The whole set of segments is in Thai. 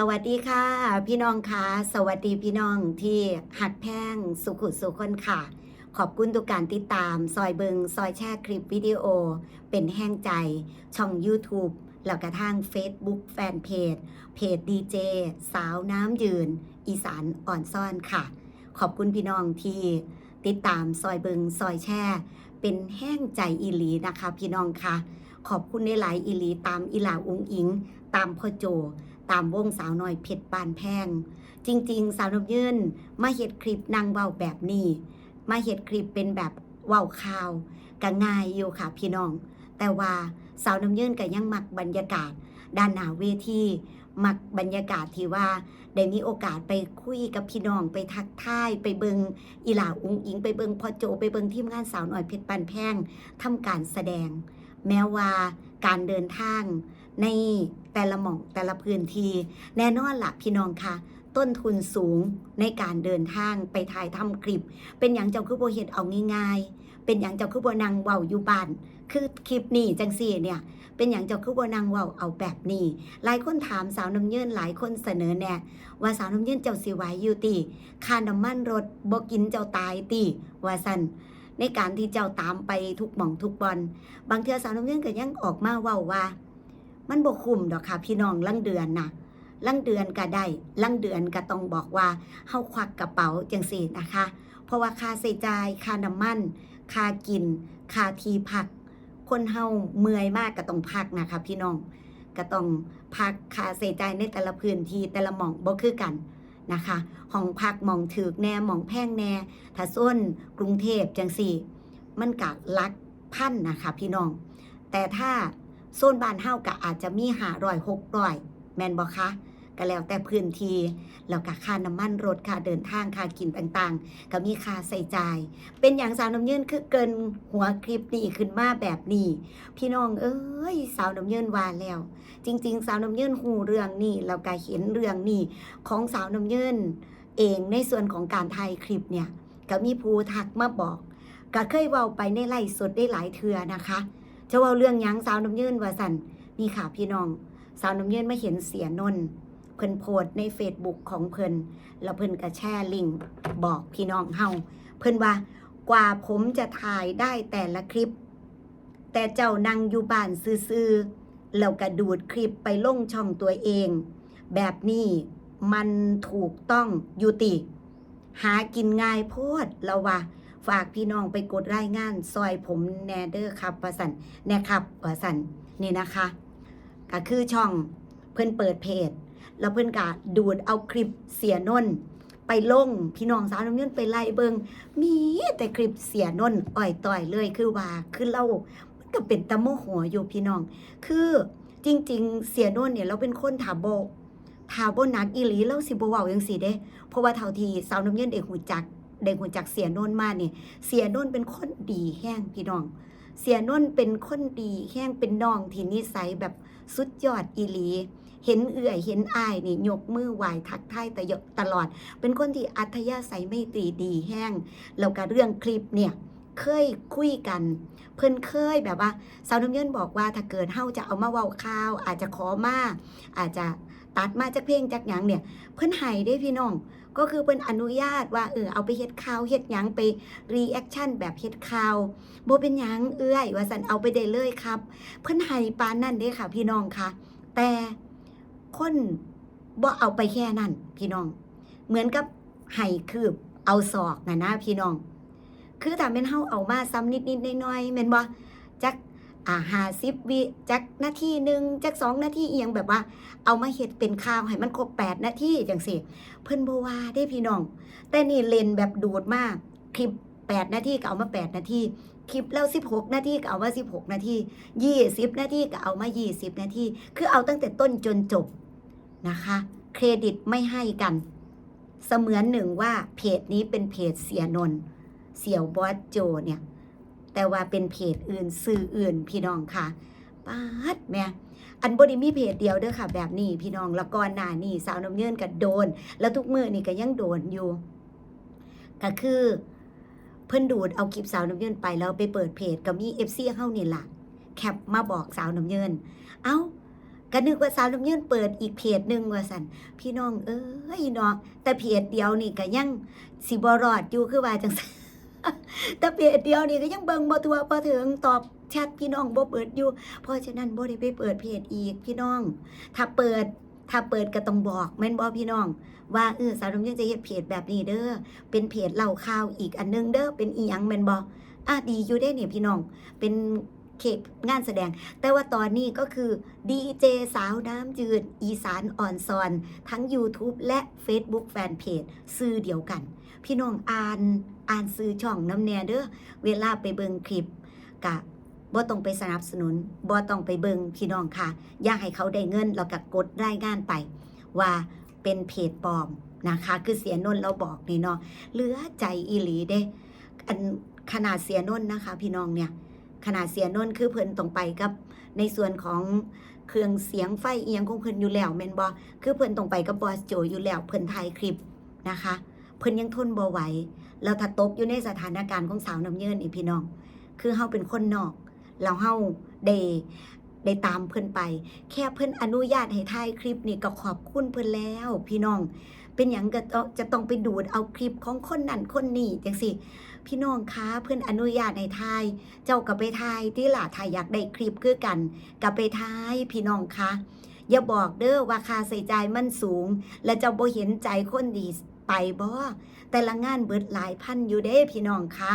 สวัสดีค่ะ พี่น้องค่ะสวัสดีพี่น้องที่หักแพงสุขุสุคนค่ะ ขอบคุณทุกการติดตาม ซอยเบิงซอยแชร์คลิปวิดีโอ เป็นแห้งใจ ช่อง YouTube แล้วกระทั่ง Facebook แฟนเพจ เพจดีเจสาวน้ำยืน อีสานอ่อนซ่อนค่ะ ขอบคุณพี่น้องที่ติดตามซอยเบิงซอยแชร์เป็นแห้งใจอีหลีนะคะ พี่น้องค่ะ ขอบคุณในหลายอีหลีตามอีหลาอุงอิง ตามพ่อโจ ตามวงสาวน้อยเพชรปานแพง จริง ๆ สาวน้ำยืนมาเฮ็ดคลิปนางเว้าแบบนี้ มาเฮ็ดคลิปเป็นแบบเว้าข่าวก็ง่ายอยู่ค่ะพี่น้อง แต่ว่าสาวน้ำยืนก็ยังมักบรรยากาศ ด้านหน้าเวทีมักบรรยากาศที่ว่าได้มีโอกาสไปคุยกับพี่น้องไปทักทายไปเบิงอีหลาอุ้งอิง ไปเบิงพ่อโจไปเบิงทีมงานสาวน้อยเพชรปานแพงทำการแสดง แม้ว่าการเดินทาง ในแต่ละหม่องแต่ละพื้นที่แน่นอนละพี่น้องคะต้นทุนสูงในการเดินทางไปถ่ายทำคลิป เป็นอย่างเจ้าคือโบเฮ็ดเอาง่ายๆ เป็นอย่างเจ้าคือโบนังเว้าอยู่บ้านคือคลิปนี้จังสี่เนี่ยเป็นอย่างเจ้าคือโบนังเว้าเอาแบบนี้ หลายคนถามสาวน้ำเยินหลายคนเสนอแนะว่าสาวน้ำเยินเจ้าสิไหวอยู่ติค่าน้ำมันรถบกินเจ้าตายติว่าซันในการที่เจ้าตามไปทุกหม่องทุกบอลบางเทือสาวน้ำเยินก็ยังออกมาเว้าว่า มันบ่คุ้มดอกค่ะ พี่น้องลังเดือนนะลังเดือนก็ได้ลังเดือนก็ต้องบอกว่าเฮาควักกระเป๋าจังซี่นะคะ เพราะว่าค่าใช้จ่ายค่าน้ำมันค่ากินค่าที่พัก คนเฮาเมื่อยมากก็ต้องพักนะคะ พี่น้องก็ต้องพักค่าใช้จ่ายในแต่ละพื้นที่แต่ละหม่องบ่คือกันนะคะห้องพักหม่องถึกแน่หม่องแพงแน่ถ้าส้นกรุงเทพจังซี่ มันก็หลักพันนะคะ พี่น้อง แต่ถ้า โซนบ้านเฮาก็อาจจะมีหาร้อยหกร้อยแม่นบ่คะก็แล้วแต่พื้นที่แล้วก็ค่าน้ำมันรถค่าเดินทางค่ากินต่างๆ ก็มีค่าใส่จ่าย เป็นอย่างสาวน้ำเยินคือเกินหัวคลิปนี้ขึ้นมาแบบนี้ พี่น้องเอ้ยสาวน้ำเยินว่าแล้ว จริง ๆ สาวน้ำเยินหูเรื่องนี้แล้วก็เห็นเรื่องนี้ของสาวน้ำเยินเองในส่วนของการถ่ายคลิปเนี่ยก็มีผู้ทักมาบอกก็เคยเว้าไปในไลฟ์สดได้หลายเทือนะคะ จะเว่าเรื่องยังสาวน้ำยืนว่าสันนี่ค่ะพี่น้อง สาวน้ำยืนไมาเห็นเสียนนเพิ่นโพสในเฟซบุ๊กของเพิ่นแล้วเพิ่นก็แชร์ลิงก์บอกพี่น้องเฮาเพิ่นว่ากว่าผมจะถ่ายได้แต่ละคลิป แต่เจ้านั่งอยู่บ้านซื่อๆแล้วก็ดูดคลิปไปลงช่องตัวเอง แบบนี้มันถูกต้องยุติ หากินง่ายโพดแล้วว่า ฝากพี่น้องไปกดรายงาน ซอยผมแนเดอร์ครับประสันแนครับประสันนี่นะคะก็คือช่องเพื่อนเปิดเพจ แล้วเพื่อนก็ดูดเอาคลิปเสียนนไปลงพี่น้องสาวน้ำเงินไปไล่เบิงมีแต่คลิปเสียนนอ่อยต่อยเลยคือว่าคือเรามันก็เป็นตะโมโหอยู่พี่น้อง คือจริง ๆ เสียนนเนี่ยเราเป็นคนถาโบถาโบนักอีหลีเราสิบเว้าจังสิเด้เพราะว่าเท่าทีสาวน้ำเงินเด็กหูจัก เด็กหูจักเสียโนนมาเนี่ยเสียโนนเป็นคนดีแห้งพี่น้อง เสียโนนเป็นคนดีแห้งเป็นน้องที่นิสัยแบบสุดยอดอีหลี เห็นเอื่อยเห็นอายนี่ยกมือไหวทักทายแต่ยกตลอด เป็นคนที่อัธยาศัยไม่ตรีดีแห้งแล้วก็เรื่องคลิปเนี่ยเคยคุยกัน เพิ่นเคยแบบว่าสาวน้ำเยินบอกว่าถ้าเกิดเฮาจะเอามาเว้าข่าว อาจจะขอมาอาจจะตัดมาจากเพลงจากหยังเนี่ย เพิ่นให้ได้พี่น้อง ก็คือเพิ่นอนุญาตว่าเออเอาไปเฮ็ดข่าวเฮ็ดหยังไปรีแอคชั่นแบบเฮ็ดข่าวโบเป็นหยังเอื้อย ว่าสันเอาไปได้เลยครับ เพิ่นให้ปานนั่นเด้ค่ะพี่น้องค่ะ แต่คนบ่เอาไปแค่นั้นพี่น้อง เหมือนกับให้คืบเอาศอกนะนะพี่น้อง คือถ้าเป็นเฮาเอามาซ้ำนิดๆน้อยๆแม่นบ่ จักอ่า50วิจักนาทีหนึ่งจักสองนาทีเอียงแบบว่า เอามาเฮ็ดเป็นข่าวให้มันครบ8นาทีจังซี่เพิ่นบว่าได้พี่น้อง แต่นี่เลนแบบดูดมากคลิป8นาทีก็เอามา8นาทีคลิปแล้ว16นาทีก็เอามา16นาที20นาทีก็เอามา20นาทีคือเอาตั้งแต่ต้นจนจบนะคะ เครดิตไม่ให้กัน เสมือนหนึ่งว่าเพจนี้เป็นเพจเสียนนท์เสี่ยวบอสโจเนี่ย แต่ว่าเป็นเพจอื่นสื่ออื่นพี่น้องค่ะปาดแม่อันบไดีมีเพจเดียวเด้อค่ะ แบบนี้พี่น้องล้วก่อนหน้านี่สาวน้ำเงินก็โดน แล้วทุกมือนี่ก็ยังโดนอยู่ก็คือเพิ่นดูดเอาคลิปสาวน้ำเงินไปแล้วไปเปิดเพจก็มีเอฟซีเฮานี่แหละแคปมาบอกสาวน้ำเงินเอ้าก็นึกว่าสาวน้ำยืนเปิดอีกเพจหนึ่งว่าสันพี่น้องเอ้ยเนาะแต่เพจเดียวนี่ก็ยังสิบรอดอยู่คือว่าจังซั่น แต่เพจเดียวนี่ก็ยังเบิ่งบ่ทัวบ่ถึงตอบแชทพี่น้องบ่เปิดอยู่ เพราะฉะนั้นบ่ได้ไปเปิดเพจอีกพี่น้อง ถ้าเปิดถ้าเปิดก็ต้องบอกแม่นบ่พี่น้อง ว่าเออสาวน้ำยืนจะเฮ็ดเพจแบบนี้เด้อเป็นเพจเล่าข่าวอีกอันหนึงเด้อเป็นอีหยังแม่นบ่อะดีอยู่ได้เนี่ยพี่น้อง เป็นเขตงานแสดง แต่ว่าตอนนี้ก็คือดีเจสาวน้ำจืด อีสานอ่อนซอน ทั้ง YouTube และ Facebook Fanpage ซื้อเดียวกัน พี่น้องอ่านอ่านซื้อช่องน้ำแน่เด้อเวลาไปเบิงคลิปกะบ่ต้องไปสนับสนุนบ่ต้องไปเบิงพี่น้องค่ะ อยากให้เขาได้เงินเราก็กดรายงานไป ว่าเป็นเพจปลอมนะคะ คือเสียนนเราบอกนี่เนาะเหลือใจอีหลีเด้อันขนาดเสียนนนะคะ พี่น้องเนี่ยขนาดเสียนนคือเพิ่นต้องไปกับในส่วนของเครื่องเสียงไฟเอียงของเพิ่นอยู่แล้วแม่นบ่คือเพิ่นต้องไปกับบอสโจอยู่แล้วเพิ่นถ่ายคลิปนะคะ เพิ่นยังทนบ่ไหวแล้วถ้าตกอยู่ในสถานการณ์ของสาวน้ำเยินนี่พี่น้อง คือเฮาเป็นคนนอกแล้วเฮาได้ได้ตามเพิ่นไป แค่เพิ่นอนุญาตให้ถ่ายคลิปนี่ก็ขอบคุณเพิ่นแล้ว พี่น้อง เป็นหยังก็จะต้องไปดูดเอาคลิปของคนนั่นคนนี้จังสิพี่น้องคะเพิ่นอนุญาตให้ถ่าย เจ้ากับไปทายที่ล่ะถ้าอยากได้คลิปคือกันกับไปทายพี่น้องคะอย่าบอกเด้อว่าค่าใส่ใจายมันสูง และเจ้าบ่เห็นใจคนดี ไปบ่แต่ละงานเบิดหลายพันอยู่เด้พี่น้องคะ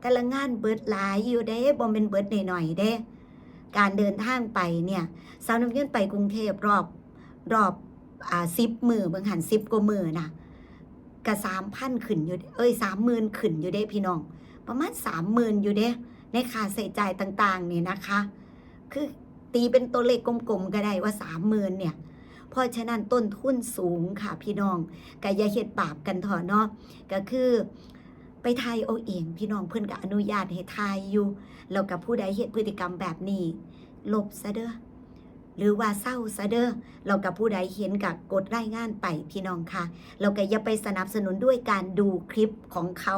แต่ละงานเบิดหลายอยู่เด้บ่เป็นเบิดหน่อยๆเด้ การเดินทางไปเนี่ยสาวน้ำยืนไปกรุงเทพรอบรอบอ่าสิบมือบางหันสิบกว่ามือนะกะสามพันขึ้นอยู่เอ้ยสามหมื่นขึ้นอยู่เด้พี่น้อง ประมาณสามหมื่นอยู่เด้ในค่าใช้จ่ายต่างๆนี่นะคะ คือตีเป็นตัวเลขกลมๆก็ได้ว่าสามหมื่นเนี่ย เพราะฉะนั้นต้นทุนสูงค่ะพี่น้องก็อย่าเฮ็ดบาปกันเถอะเนาะก็คือไปทายเอาเองพี่น้องเพื่อนก็อนุญาตให้ทายอยู่แล้วกับผู้ใดเฮ็ดพฤติกรรมแบบนี้ลบซะเด้อหรือว่าเศร้าซะเด้อเรากับผู้ใดเห็นกับกดรายงานไปพี่น้องค่ะ เราก็อย่าไปสนับสนุนด้วยการดูคลิปของเขา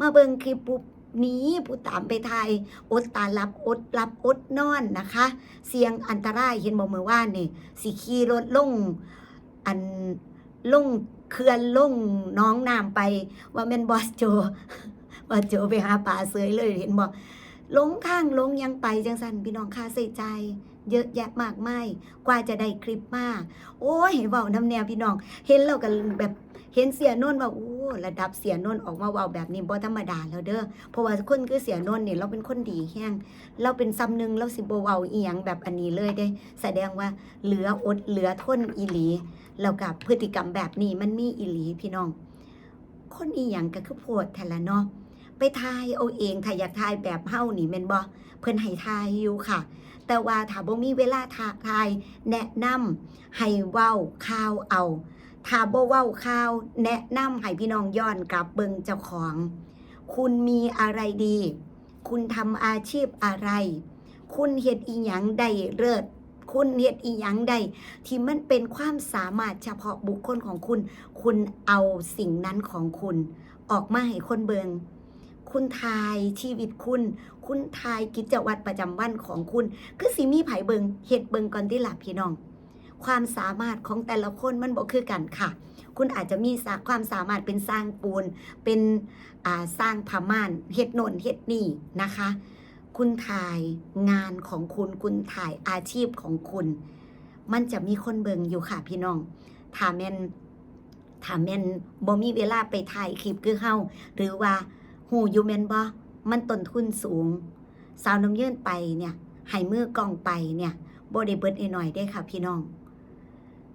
มาเบิ่งคลิปปุ๊บ นี้ผู้ตามไปไทยอดตาลับอดลับอดนอนนะคะ เสียงอันตรายเห็นบอกมือว่านนี่สิขี่รถลงอันลงเขื่อนลงน้องน้ำไป ว่าแม่นบอสโจบอสโจไปหาป่าเสยเลยเห็นบอกลงข้างลงยังไปจังสันพี่น้องค่าใส่ใจ เยอะแยะมากมายกว่าจะได้คลิปมาโอ้ยเว้าน้ำแนวพี่น้อง เห็นเรากันแบบ เห็นเสียโนนท์ว่าโอ้ระดับเสียโนนท์ออกมาว้าแบบนี้บ่ธรรมดาแล้วเด้อเพราะว่าคนคือเสียโนนท์นี่เราเป็นคนดีแห้งเราเป็นซ้ำหนึ่งเราสิบ่เว้าอียงแบบอันนี้เลยเด้ แสดงว่าเหลืออดเหลือทนอีหลีแล้วกับพฤติกรรมแบบนี้มันมีอีหลีพี่น้อง คนอีหยังก็คือโพดแทละเนาะไปทายเอาเองถ้าอยากทายแบบเฮานี่แม่นบ่เพิ่นให้ทายอยู่ค่ะ แต่ว่าถ้าบ่มีเวลาทายแนะนำให้เว้าข่าวเอา ถ้าบ่เว้าข่าว แนะนำให้พี่น้องย้อนกลับเบิงเจ้าของ คุณมีอะไรดี คุณทำอาชีพอะไร คุณเฮ็ดอีหยังได้เลิศคุณเฮ็ดอีหยังได้ที่มันเป็นความสามารถเฉพาะบุคคลของคุณ คุณเอาสิ่งนั้นของคุณ ออกมาให้คนเบิงคุณทายชีวิตคุณ คุณทายกิจวัตรประจำวันของคุณ คือสิมีไผเบิงเฮ็ดเบิงก่อนที่หลับพี่น้อง ความสามารถของแต่ละคนมันบอกคือกันค่ะ คุณอาจจะมีความสามารถเป็นสร้างปูน เป็นสร้างผ้าม่านเฮ็ดโน่นเฮ็ดนี่นะคะ คุณถ่ายงานของคุณ คุณถ่ายอาชีพของคุณ มันจะมีคนเบิงอยู่ค่ะพี่น้องถ้าแม่นถ้าแม่นบ่มีเวลาไปถ่ายคลิปคือเฮาหรือว่าหูอยู่แม่นบ่มันต้นทุนสูง สาวน้ำเยื่นไปเนี่ยให้มือกล้องไปเนี่ยบ่ได้เบิดหน่อยได้ค่ะพี่น้อง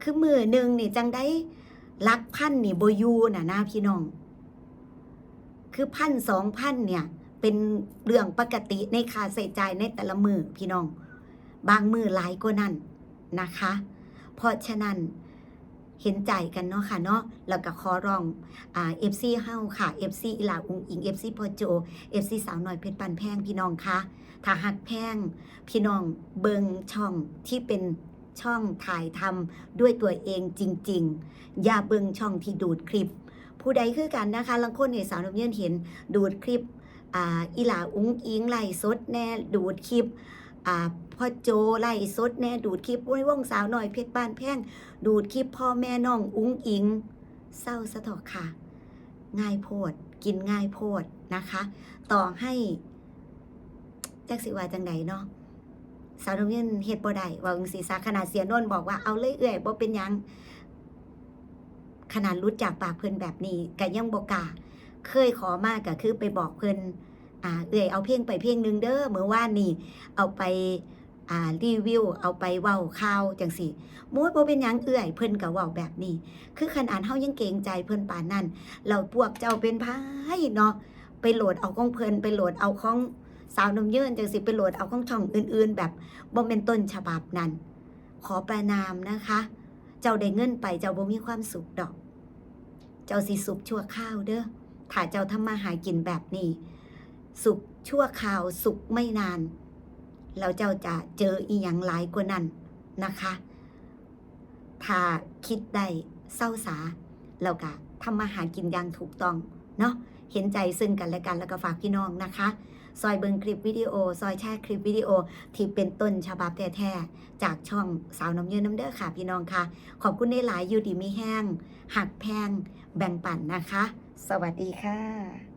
คือมือหนึ่งนี่จังได้ลักพันนี่บยูน่ะนะพี่น้อง คือพันสองพันเนี่ย เป็นเรื่องปกติในค่าใส่ใจายในแต่ละมือพี่น้อง บางมือหลายกว่านั้นนะคะ เพราะฉะนั้นเห็นใจกันเนาะค่ะเนาะแล้วก็ขอร้องอ่า FC เฮาค่ะ FC อีหลาอุงอิง FC พอโจ FC สาวหน่อยเพชรปันแพงพี่น้องคะถ้าหักแพงพี่น้องเบิงช่องที่เป็น ช่องถ่ายทำด้วยตัวเองจริง ๆ อย่าเบิ่งช่องที่ดูดคลิป ผู้ใดคือกันนะคะลังคนในสาวน้ำเยื่นเห็นดูดคลิปอ่าอีหลาอุ้งอิงไล่สดแน่ดูดคลิปอ่าพ่อโจไล่สดแน่ดูดคลิปไว้วงสาวหน่อยเพชรบ้านแพงดูดคลิปพ่อแม่น้องอุ้งอิง เศร้าสะเถอค่ะ ง่ายโพดกินง่ายโพดนะคะ ต่อให้แจักสิว่าจังไดเนาะ สาวน้ำเงินเฮ็ดบ่ได้ว่าจังซี่ซะขนาดเสียโนนบอกว่าเอาเลยเอื้อยบ่เป็นหยังขนาดรู้จากปากเพิ่นแบบนี้ก็ยังบ่กล้าเคยขอมากก็คือไปบอกเพิ่นอ่าเอื้อยเอาเพลงไปเพลงนึงเด้อเมื่อวานนี่เอาไปอ่ารีวิวเอาไปเว้าข่าวจังซี่มูดบ่เป็นหยังเอื้อยเพิ่นก็เว้าแบบนี้ คือขนาดเฮายังเกรงใจเพิ่นปานนั้นเราพวกเจ้าเป็นพายเนาะไปโหลดเอาของเพิ่นไปโหลดเอาของ สาวน้ำเยินจังสิไปโหลดเอาของช่องอื่นๆ แบบบ่แม่นต้นฉบับนั้น ขอประนามนะคะ เจ้าได้เงินไปเจ้าบ่มีความสุขดอก เจ้าสิสุขชั่วข้าวเด้อถ้าเจ้าทำมาหากินแบบนี้ สุขชั่วคราวสุขไม่นานแล้วเจ้าจะเจออีหยังหลายกว่านั้นนะคะถ้าคิดได้เศร้าสาแล้วก็ทำมาหากินอย่างถูกต้องเนาะเห็นใจซึ่งกันและกันแล้วก็ฝากพี่น้องนะคะ ซอยเบิงคลิปวิดีโอ ซอยแชร์คลิปวิดีโอ ที่เป็นต้นฉบับแท้ๆจากช่องสาวน้ำเยืนน้ำเด้อค่ะพี่น้องค่ะ ขอบคุณในหลายยูดีมีแห้งหักแพงแบ่งปันนะคะ สวัสดีค่ะ